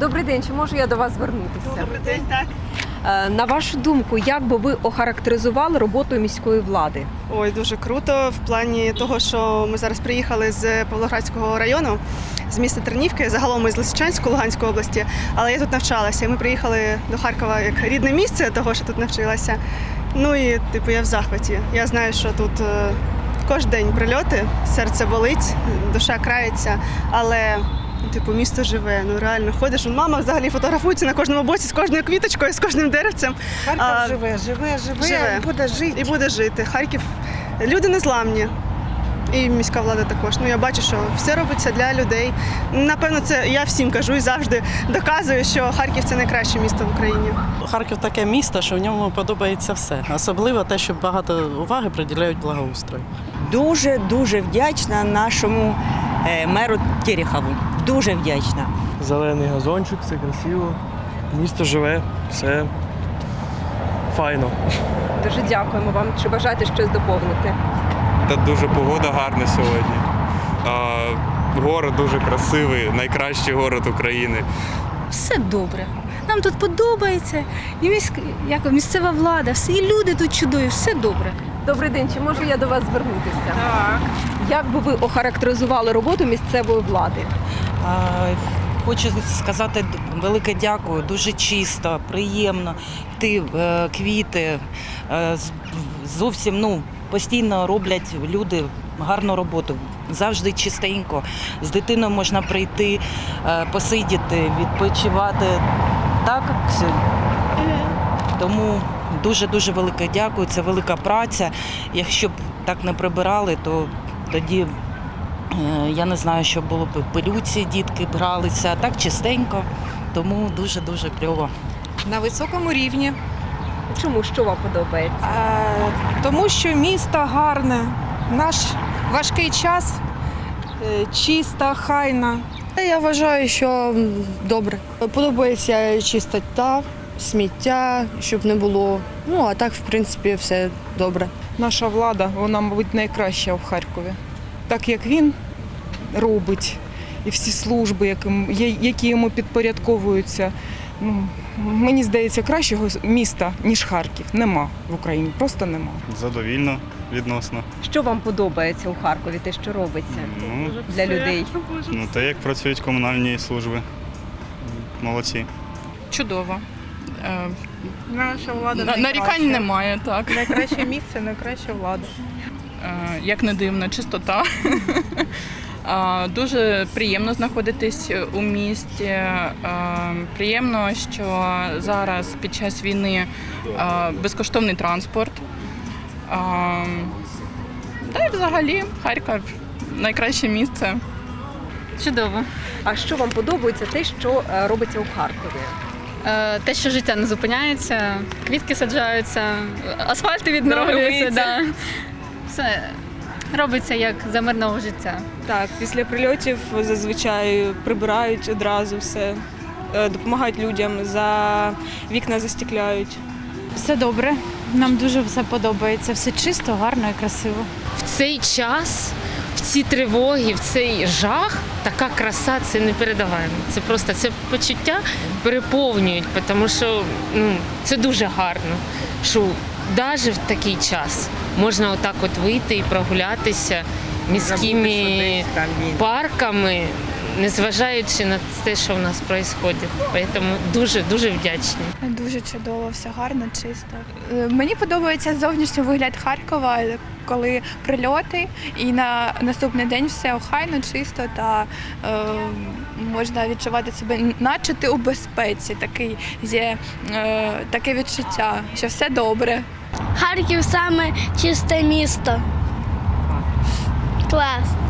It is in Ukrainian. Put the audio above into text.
Добрий день, чи можу я до вас звернутися? Добрий день, так. Е, На вашу думку, як би ви охарактеризували роботу міської влади? Ой, дуже круто. В плані того, що ми зараз приїхали з Павлоградського району, з міста Тернівки, загалом ми з Лисичанської, Луганської області, але я тут навчалася. Ми приїхали до Харкова як рідне місце, того, що тут навчилася. Ну і типу я в захваті. Я знаю, що тут е, кожен день прильоти, серце болить, душа крається, але. Типу, місто живе, ну реально ходиш. Мама взагалі фотографується на кожному боці з кожною квіточкою, з кожним деревцем. Харків А, живе, живе, живе, живе. і буде жити. і буде жити. Харків люди незламні. І міська влада також. Ну я бачу, що все робиться для людей. Напевно, це я всім кажу і завжди доказую, що Харків це найкраще місто в Україні. Харків таке місто, що в ньому подобається все. Особливо те, що багато уваги приділяють благоустрою. Дуже дуже вдячна нашому меру Терехову. Дуже вдячна. Зелений газончик, все красиво. Місто живе, все файно. Дуже дякуємо вам. Чи бажаєте щось доповнити? Та дуже погода гарна сьогодні. А, город дуже красивий, найкращий город України. все добре. Нам тут подобається, і як, місцева влада, і люди тут чудові, все добре. Добрий день, чи можу я до вас звернутися? Так. Як би ви охарактеризували роботу місцевої влади? А, Хочу сказати велике дякую, дуже чисто, приємно. Ти е, квіти е, зовсім ну, постійно роблять люди гарну роботу. Завжди чистенько. З дитиною можна прийти, е, посидіти, відпочивати. Так, Ксюнь? Тому дуже-дуже велике дякую. Це велика праця. Якщо б так не прибирали, то тоді Е, Я не знаю, що було б пилюці, дітки бралися, а так чистенько, тому дуже-дуже кльово. На високому рівні, Чому що вам подобається? Е, тому що місто гарне, наш важкий час, е, чиста, хайна. Я вважаю, що добре. Подобається чистота, сміття, щоб не було. Ну а так, в принципі, все добре. Наша влада, вона, мабуть, найкраща в Харкові. Так як він робить, і всі служби, які йому підпорядковуються. Ну, мені здається, кращого міста, ніж Харків, нема в Україні. Просто нема. Задовільно відносно. Що вам подобається у Харкові, те, що робиться Ну, для людей? ну те, як працюють комунальні служби. Молодці. Чудово. Е, Наша влада на- нарікань немає, так. Найкраще місце, найкраща влада. Е, Як не дивно, чистота. Дуже приємно знаходитись у місті. Е, Приємно, що зараз під час війни е, безкоштовний транспорт. Е, Та й взагалі Харків найкраще місце. Чудово. А що вам подобається те, що е, робиться у Харкові? Е, Те, що життя не зупиняється, квітки саджаються, асфальти відновлюються. Да. Все робиться як за мирного життя. Так, після прильотів зазвичай прибирають одразу все, е, допомагають людям, за вікна застікляють. Все добре. Нам дуже все подобається. Все чисто, гарно і красиво. В цей час, в ці тривоги, в цей жах, така краса це не передаваємо. Це просто це почуття переповнюють, тому що ну, це дуже гарно. Що навіть в такий час можна отак от вийти і прогулятися міськими парками, незважаючи на те, що в нас відбувається. Тому дуже дуже вдячні. Дуже чудово, все гарно, чисто. Е, Мені подобається зовнішній вигляд Харкова, коли прильоти, і на наступний день все охайно, чисто та е, можна відчувати себе, наче ти у безпеці. Такий є е, таке відчуття, що все добре. Харків саме чисте місто. Клас.